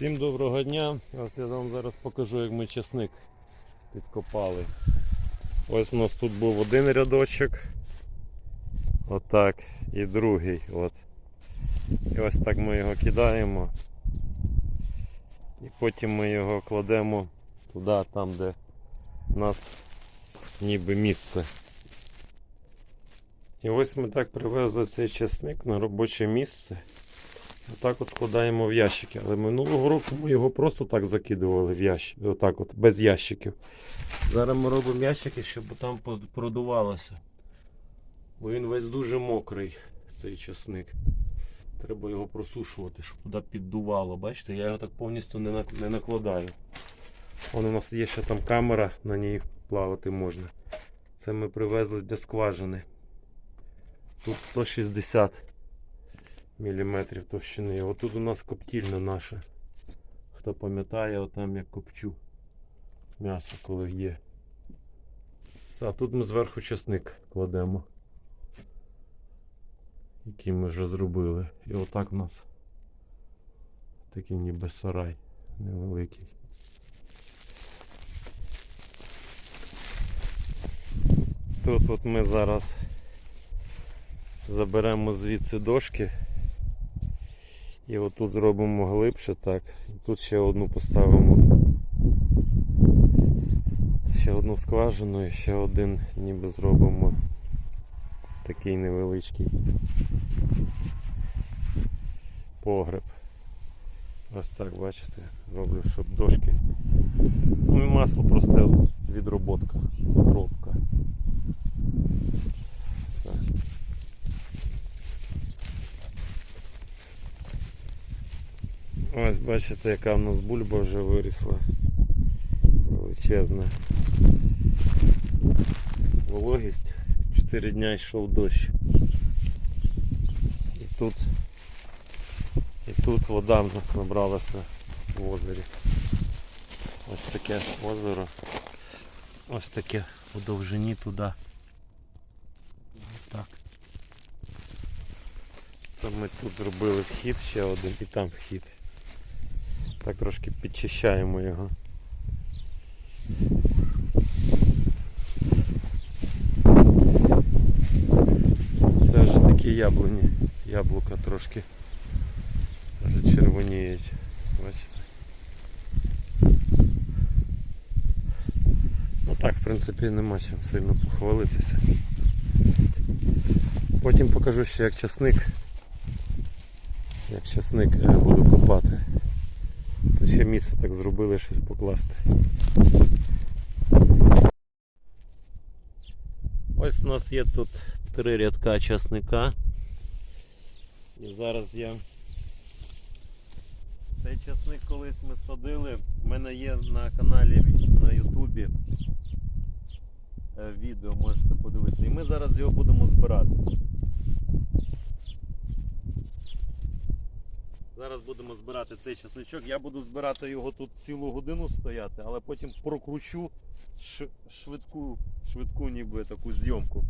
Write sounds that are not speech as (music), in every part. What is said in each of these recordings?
Всім доброго дня. Ось я вам зараз покажу, як ми часник підкопали. Ось у нас тут був один рядочок. Отак. І другий. От. І ось так ми його кидаємо. І потім ми його кладемо туди, там, де у нас ніби місце. І ось ми так привезли цей часник на робоче місце. Отак от складаємо в ящики. Але минулого року ми його просто так закидували в ящики. Отак от, без ящиків. Зараз ми робимо ящики, щоб там продувалося. Бо він весь дуже мокрий, цей часник. Треба його просушувати, щоб туди піддувало. Бачите, я його так повністю не, не накладаю. Вон у нас є ще там камера, на ній плавати можна. Це ми привезли для скважини. Тут 160 міліметрів товщини. Отут у нас коптільня наша. Хто пам'ятає, отам я копчу м'ясо, коли є. Все, а тут ми зверху часник кладемо. Який ми вже зробили. І отак у нас такий ніби сарай невеликий. Тут от ми зараз заберемо звідси дошки. І отут зробимо глибше так. І тут ще одну поставимо. Ще одну скважину і ще один ніби зробимо такий невеличкий погреб. Ось так бачите, роблю, щоб дошки. Ну і масло просто відроботка, тропка. Ось бачите, яка в нас бульба вже вирісла. Величезна. Вологість. 4 дня йшов дощ. І тут і тут вода в нас набралася в озері. Ось таке озеро. Ось таке у довжині туди. Так. Це ми тут зробили вхід ще один і там вхід. Так трошки підчищаємо його. Це вже такі яблуні. Яблука трошки вже червоніють. Бачите? Ну так, в принципі, нема чим сильно похвалитися. Потім покажу ще як часник. Як часник е, буду копати. Ще місце так зробили щось покласти. Ось у нас є тут три рядка часника. І зараз я цей часник колись ми садили. У мене є на каналі на Ютубі е, відео, можете подивитися. І ми зараз його будемо збирати. Зараз будемо збирати цей часничок. Я буду збирати його тут цілу годину стояти, але потім прокручу швидку, швидку ніби таку зйомку.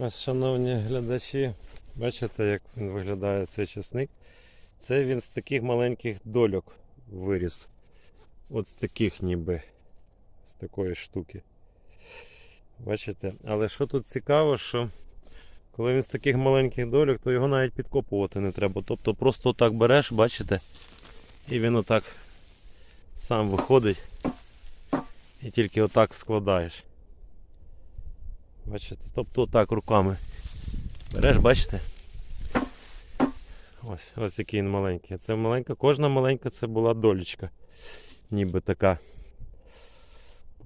Ось, шановні глядачі, бачите, як він виглядає цей часник. Це він з таких маленьких дольок виріс. От з таких ніби. З такої штуки. Бачите? Але що тут цікаво, що коли він з таких маленьких дольок, то його навіть підкопувати не треба. Тобто просто отак береш, бачите, і він отак сам виходить і тільки отак складаєш. Бачите? Тобто так руками. Береш, бачите? Ось, ось який він маленький. Це маленька, кожна маленька це була долічка. Ніби така.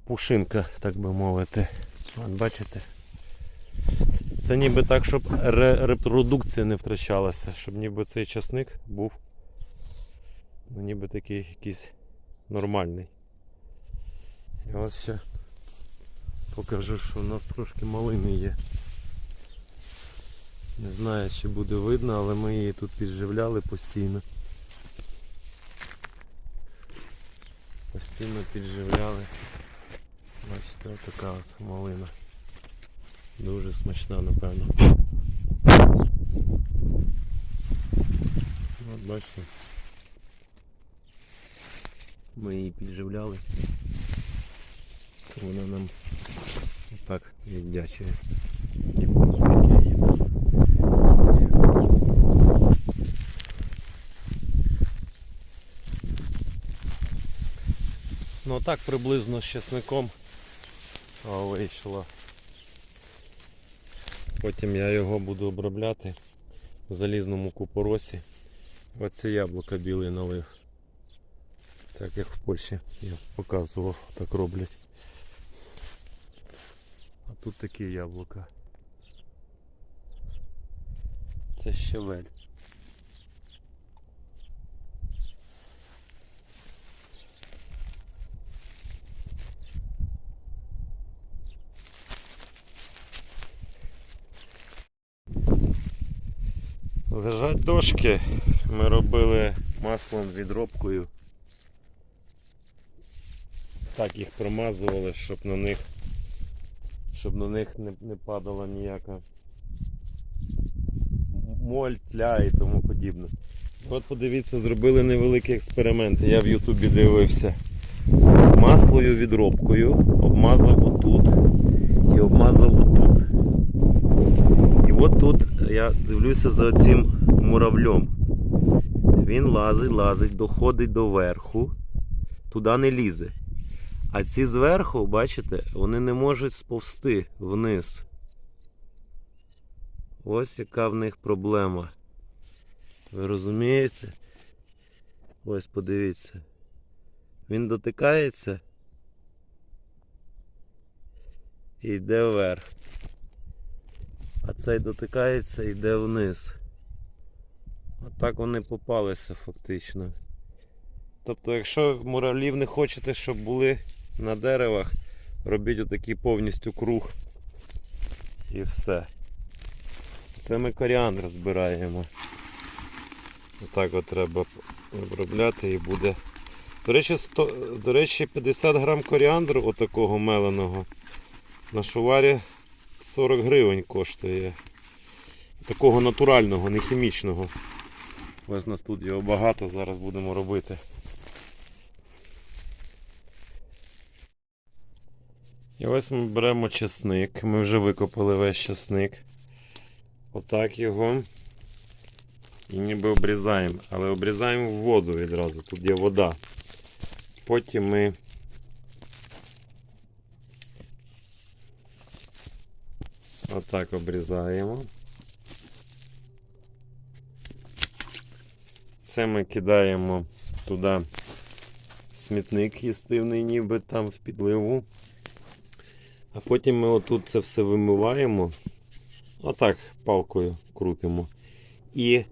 пушинка, так би мовити. От бачите? Це ніби так, щоб репродукція не втрачалася, щоб ніби цей часник був ну, ніби такий якийсь нормальний. І ось ще покажу, що у нас трошки малини є. Не знаю, чи буде видно, але ми її тут підживляли постійно. Постійно підживляли. Бачите, така от малина. Дуже смачна, напевно. От бачите. Ми її підживляли. Вона нам так віддячує. Ну так приблизно з чесником вийшло. Потім я його буду обробляти в залізному купоросі. Оце яблука білий налив. Так як в Польщі я показував, так роблять. А тут такі яблука. Це щавель. Лежать дошки. Ми робили маслом відробкою. Так їх промазували, щоб на них щоб на них не, не падала ніяка моль, тля і тому подібне. От подивіться, зробили невеликий експеримент. Я в Ютубі дивився. Маслою відробкою обмазав отут і обмазав отут. І от тут я дивлюся за цим муравлем. Він лазить, лазить, доходить до верху, туди не лізе. А ці зверху, бачите, вони не можуть сповзти вниз. Ось яка в них проблема. Ви розумієте? Ось подивіться. Він дотикається і йде вверх. А цей дотикається і йде вниз. Отак вони попалися фактично. Тобто, якщо муравлів не хочете, щоб були на деревах, робіть отакий повністю круг. І все. Це ми коріандр збираємо. Отак от треба обробляти і буде. До речі, 100, до речі, 50 грам коріандру отакого меленого на шуварі 40 гривень коштує. Такого натурального, не хімічного. Ось нас тут його багато, зараз будемо робити. І ось ми беремо чесник. Ми вже викопали весь чесник. Отак його. І ніби обрізаємо. Але обрізаємо воду відразу. Тут є вода. Потім ми отак обрізаємо. Це ми кидаємо туди смітник їстивний, ніби там в підливу. А потім ми отут це все вимиваємо. Отак палкою крутимо. І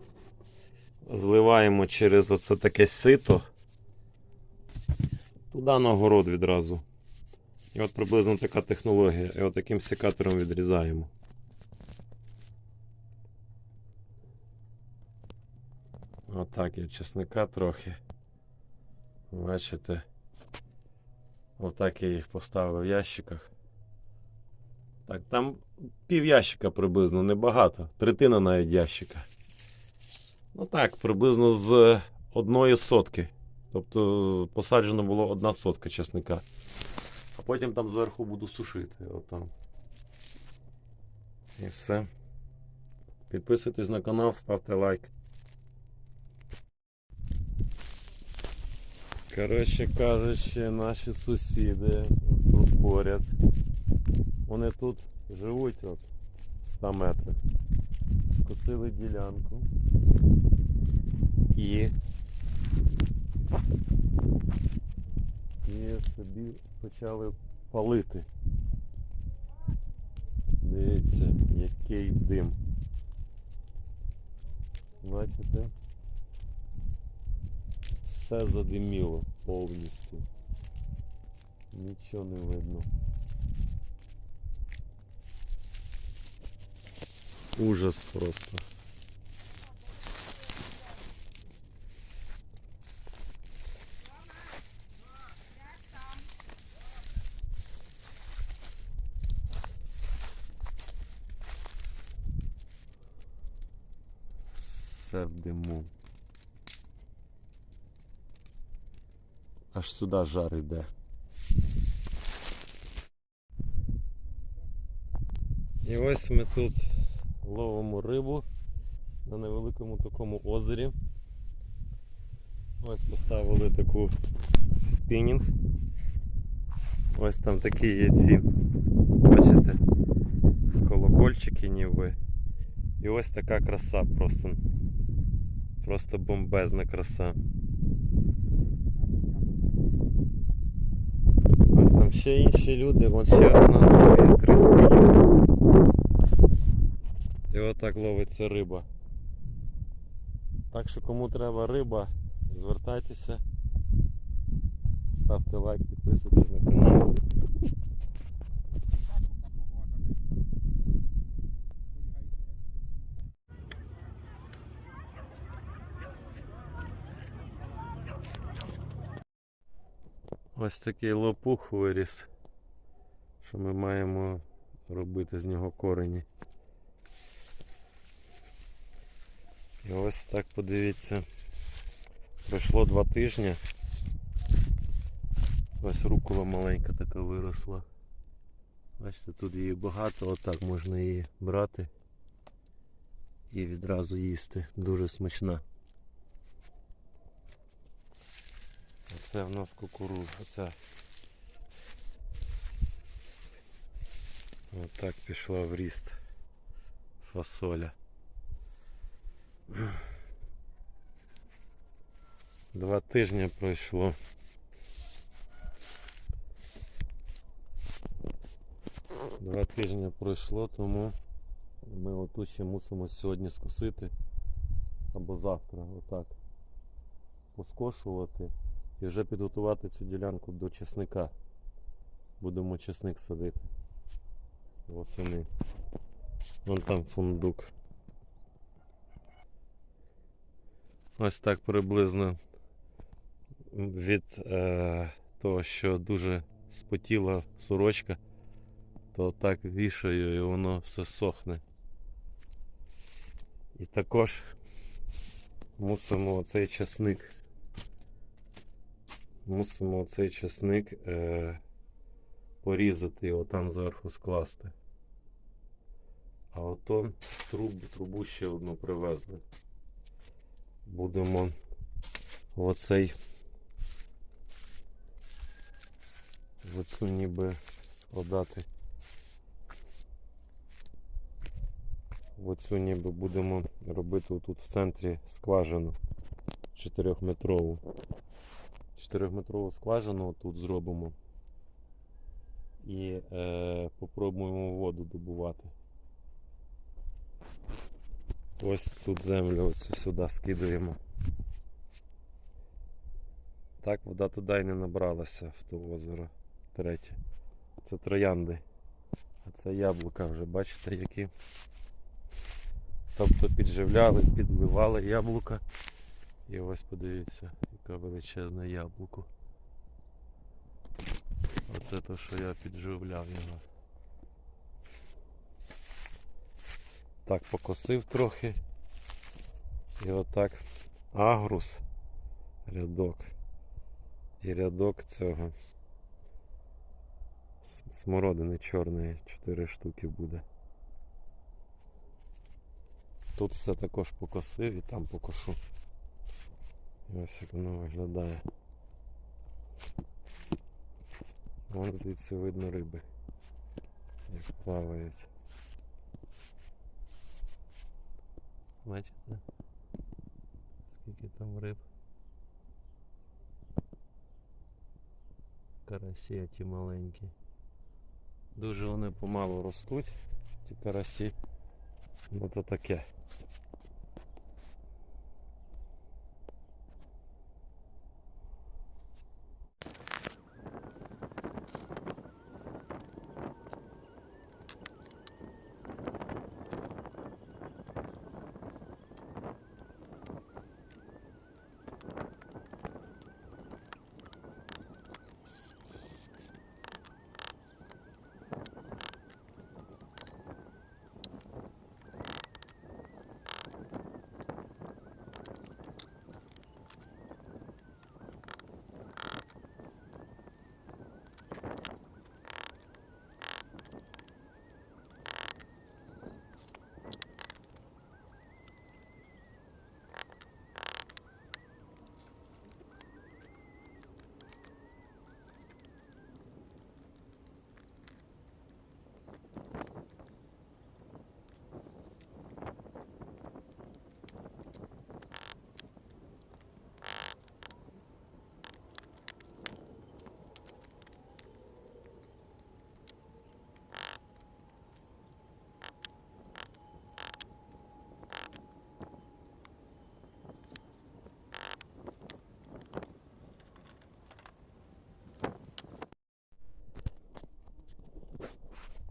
зливаємо через оце таке сито. Туди на город відразу. І от приблизно така технологія. І от таким секатором відрізаємо. Отак є чесника трохи. Бачите. Отак я їх поставив в ящиках. Так, там пів ящика приблизно, небагато. Третина навіть ящика. Ну так, приблизно з одної сотки. Тобто посаджено було одна сотка чесника. А потім там зверху буду сушити. Отам. І все. Підписуйтесь на канал, ставте лайк. Коротше кажучи, наші сусіди тут поряд. Вони тут живуть от 100 метрів. Скосили ділянку. І і собі почали палити. Дивіться, який дим. Бачите? Все задиміло повністю. Нічого не видно. Ужас просто. Все. Аж сюди жар йде. І ось ми тут ловимо рибу на невеликому такому озері. Ось поставили таку спінінг. Ось там такі є ці, бачите, колокольчики ніби. І ось така краса просто. Просто бомбезна краса. Ось там ще інші люди, вон ще у нас там є. І отак ловиться риба. Так що кому треба риба, звертайтеся, ставте лайк, підписуйтесь на канал. Ось такий лопух виріс, що ми маємо робити з нього корені. Ось так подивіться. Пройшло два тижні. Ось рукола маленька така виросла. Бачите, тут її багато, отак можна її брати і відразу їсти. Дуже смачна. Оце в нас кукурудза. Оця. Отак пішла в ріст фасоля. Два тижні пройшло. Два тижні пройшло, тому ми отут ще мусимо сьогодні скосити або завтра отак поскошувати і вже підготувати цю ділянку до чесника. Будемо чесник садити восени. Вон там фундук. Ось так приблизно від е, того, що дуже спотіла сорочка, то так вішаю і воно все сохне. І також мусимо оцей часник. Мусимо оцей часник е, порізати і отам зверху скласти. А ото трубу, трубу ще одну привезли будемо в оцей в оцю ніби складати. В оцю ніби будемо робити тут в центрі скважину 4-метрову. 4-метрову скважину тут зробимо і е, попробуємо воду добувати. Ось тут землю оцю сюди скидуємо. Так вода туди й не набралася в то озеро третє. Це троянди. А це яблука вже, бачите, які. Тобто підживляли, підливали яблука. І ось подивіться, яка величезна яблуко. Оце то, що я підживляв його. Так, покосив трохи. І отак агрус, рядок. І рядок цього смородини чорної 4 штуки буде. Тут все також покосив і там покошу. І ось як воно виглядає. Вон звідси видно риби, як плавають. Бачите? Скільки там риб. Карасі ті маленькі. Дуже вони помалу ростуть, ті карасі. Ну то таке.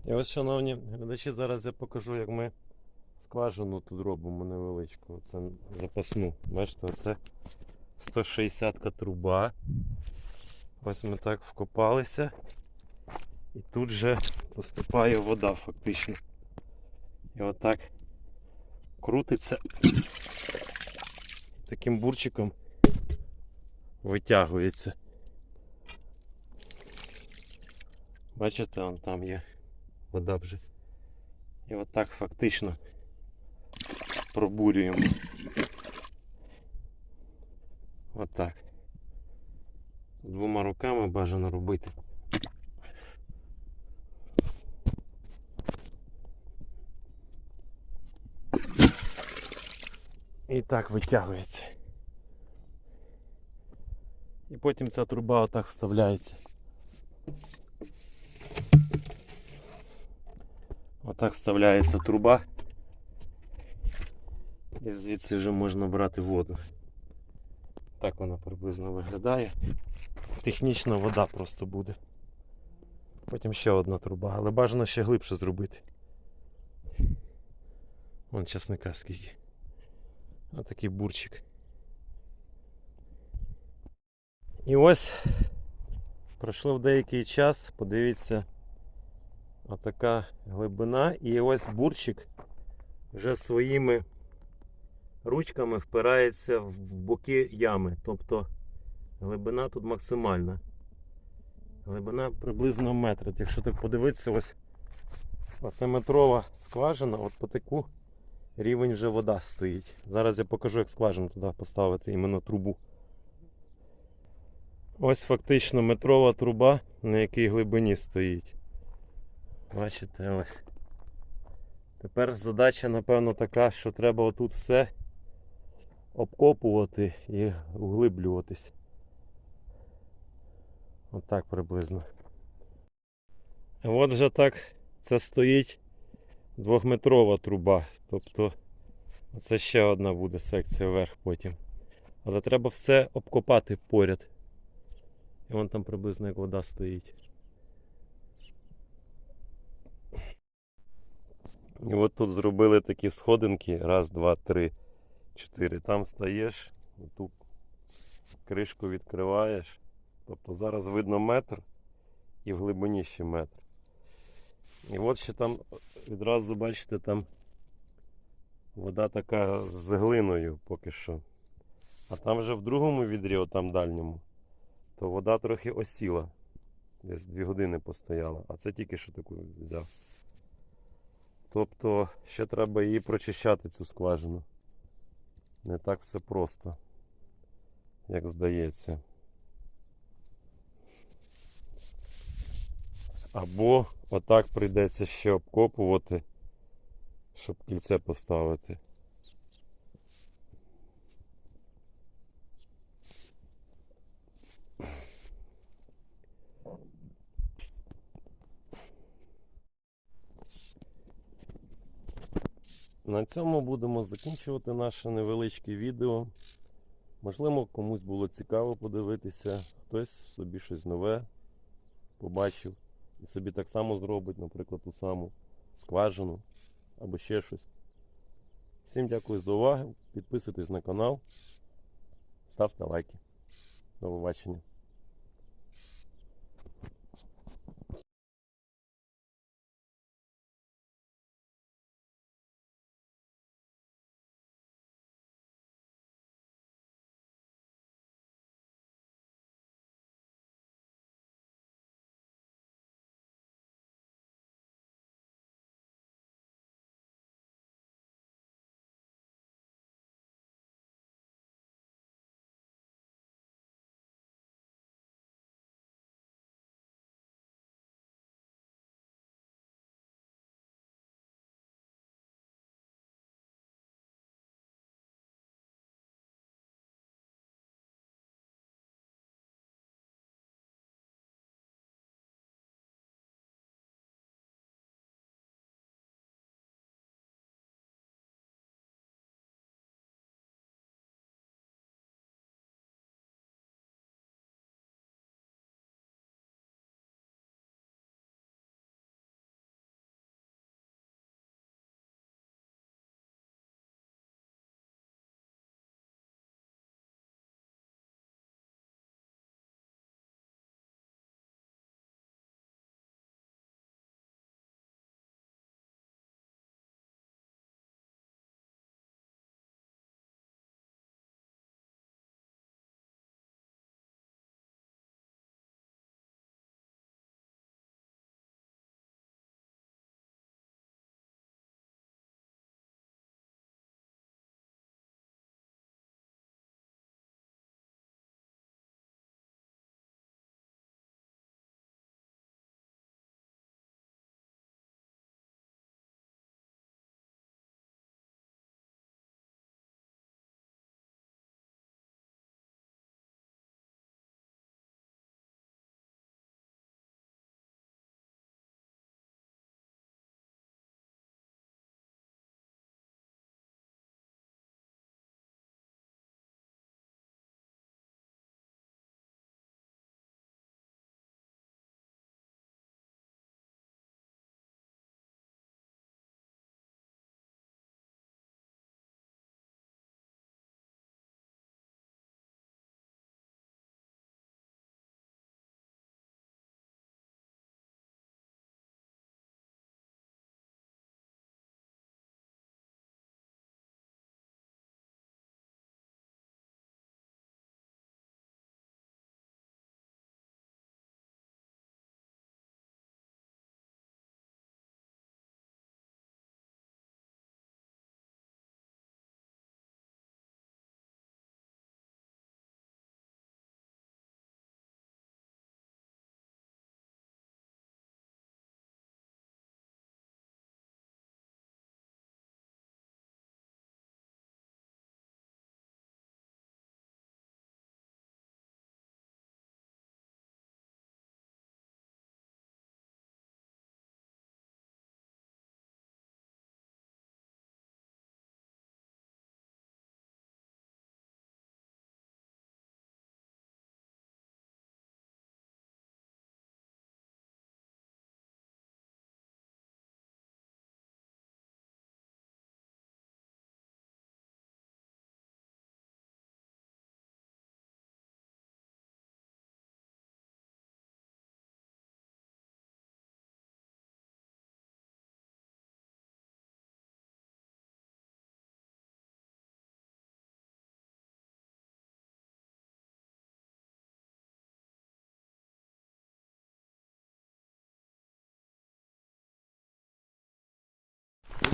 І ось, шановні глядачі, зараз я покажу, як ми скважину тут робимо невеличку. Це запасну. Бачите, це 160 труба. Ось ми так вкопалися. І тут же поступає вода фактично. І отак крутиться. Таким бурчиком витягується. Бачите, он там є вода вже. І отак фактично пробурюємо. Отак. Двома руками бажано робити. І так витягується. І потім ця труба отак вставляється. Отак вставляється труба. І звідси вже можна брати воду. Так вона приблизно виглядає. Технічна вода просто буде. Потім ще одна труба, але бажано ще глибше зробити. Вон часника скільки. Отакий бурчик. І ось пройшло деякий час, подивіться, отака глибина. І ось бурчик вже своїми ручками впирається в боки ями. Тобто глибина тут максимальна. Глибина приблизно метр. Якщо так подивитися, ось оце метрова скважина, от по таку рівень вже вода стоїть. Зараз я покажу, як скважину туди поставити іменно трубу. Ось фактично метрова труба, на якій глибині стоїть. Бачите, ось. Тепер задача, напевно, така, що треба отут все обкопувати і углиблюватись. Отак приблизно. От вже так це стоїть двохметрова труба. Тобто це ще одна буде секція вверх потім. Але треба все обкопати поряд. І вон там приблизно як вода стоїть. І от тут зробили такі сходинки. Раз, два, три, чотири. Там стаєш, ту кришку відкриваєш. Тобто зараз видно метр і в глибині ще метр. І от ще там відразу бачите, там вода така з глиною поки що. А там вже в другому відрі, отам дальньому, то вода трохи осіла. Десь дві години постояла, а це тільки що таку взяв. Тобто ще треба її прочищати, цю скважину. Не так все просто, як здається. Або отак прийдеться ще обкопувати, щоб кільце поставити. На цьому будемо закінчувати наше невеличке відео. Можливо, комусь було цікаво подивитися, хтось собі щось нове побачив і собі так само зробить, наприклад, ту саму скважину або ще щось. Всім дякую за увагу. Підписуйтесь на канал, ставте лайки. До побачення.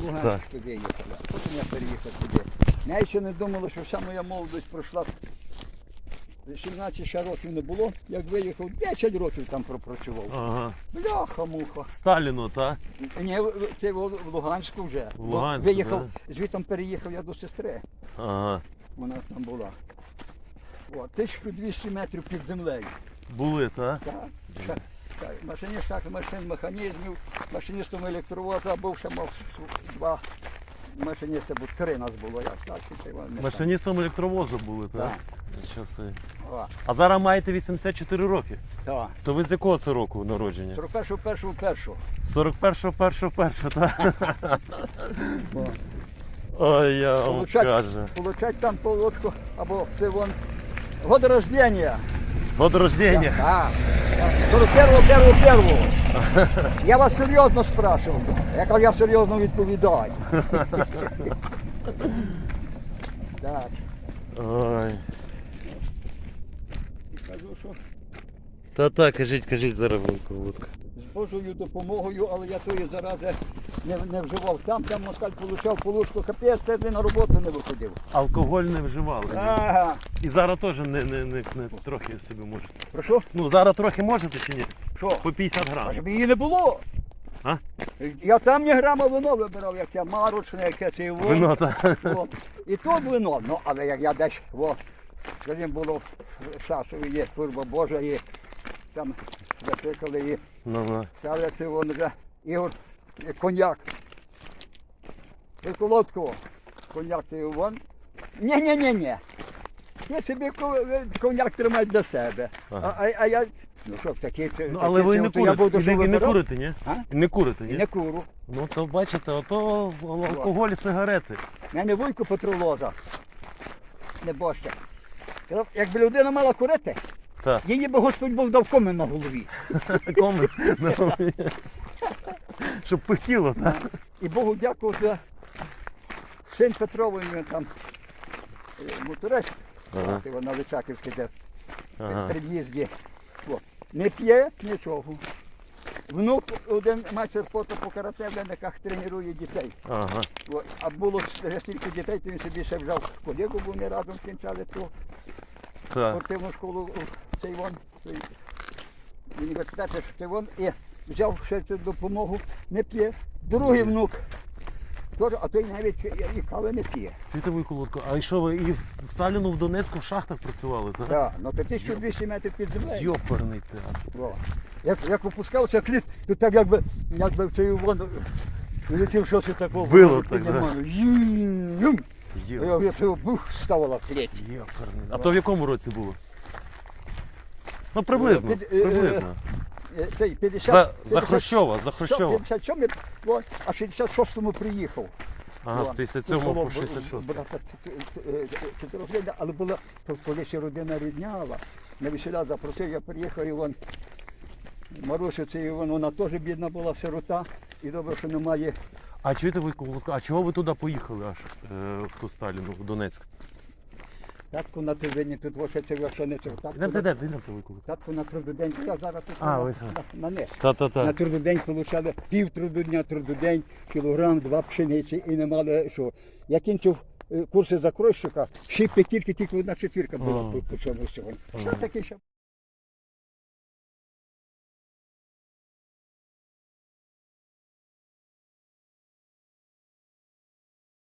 Луганськ виїхали, а потім я переїхав туди. Я ще не думала, що вся моя молодість пройшла. 17 ще років не було, як виїхав, 10 років там пропрацював. Ага. Бляха-муха. Сталіну, так? Ні, це в Луганську вже. В Луганську, виїхав, звідти переїхав я до сестри. Ага. Вона там була. О, 1200 метрів під землею. Були, так? Так, так, машин, механізмів, машиністом електровоза був ще мав два машиніста, бо три нас було, я старший, та Іван Машиністом електровозу були, так? Часи. О, А зараз маєте 84 роки. Так. То ви з якого це року народження? 41 першу першу. 41 першого першого, так? Ой, я вам Получать, кажу. получать там полоску, або це вон год рождения. Год рождения. Так. 41 первого первого. Я вас серйозно спрашиваю. Я кажу, я серйозно відповідаю. (laughs) Так. Ой. Кажу, що Та так, кажіть, кажіть зараз Володко, Володко. Божою допомогою, але я тої зарази не, не вживав. Там, там москаль получав полушку, капець, ти на роботу не виходив. Алкоголь не вживали. Ага. І зараз теж не, не, не, не трохи собі можете. Прошу? Ну зараз трохи можете чи ні? Що? По 50 А грамів. щоб її не було. А? Я там ні грама вино вибирав, яке марочне, яке це вино. Вино, так. О, І тут вино, ну але як я десь, о, скажімо, було в Шашові є служба Божа, і там закликали і Ну, ну. ставляться вон вже Ігор е, коньяк. Приколодку. Коньяк ти вон. Ні, ні, ні, ні. Я собі е, коньяк тримаю для себе. Ага. А, а, а я. Ну що, такі, Ну, але ви не курите. І не, і не курите, ні? А? І не курите, І ні? не куру. Ну то бачите, ото алкоголь і сигарети. У мене вуйко патроложа. Небожчик. Казав, Якби людина мала курити, Так. її би Господь Бог дав комен на голові. (laughs) Коми. Ну, Щоб пихтіло, так? І Богу дякую за син Петровий він там е, моторист, Ага. на Личаківській, де Ага. при в'їзді. Не п'є нічого. Внук один майстер спорту по карате в Лениках тренує дітей. Ага. О, А було стільки дітей, то він собі ще взяв колегу, бо вони разом кінчали ту Так. спортивну школу в цей вон, цей університет цей вон, і взяв ще цю допомогу, не п'є. Другий внук. Теж, а той навіть і- кави не п'є. Ви, Колодко, а і що ви і в Сталіну в Донецьку в шахтах працювали, так? Так, ну то 1200 метрів під землею. Йоперний театр. Як, як випускався кліт, то так якби, якби в цей вон летів щось такого. Било так, да? піднімало. Йо- Я, я цього бух ставила кліть. Йоперний. А то в якому році було? Ну приблизно. Під- е, Приблизно. Е, Цей 50, За, за 50 Хрущова, за Хрущова. 57 о, а 66-му приїхав. Ага, з 57 було по 66. Брата чотирьохлітня, але була то коли ще родина рідняла. На весіля запросив, я приїхав і вон Маруся, це і вон, вона теж бідна була сирота. І добре, що немає. А чуєте ви, а чого ви туди поїхали аж е, в ту Сталіну, в Донецьк? Татку на тиждень тут вообще це вершиниця. Татку, Де, де, на- де, де, де татку на трудодень, я зараз тут А, на, ви на, на низ. На Та-та-та. трудодень получали пів трудодня, трудодень, кілограм, два пшениці і не мали що. Я кінчив е, курси закройщика, ще й тільки одна четвірка була по, цьому сьогодні. Що таке ще?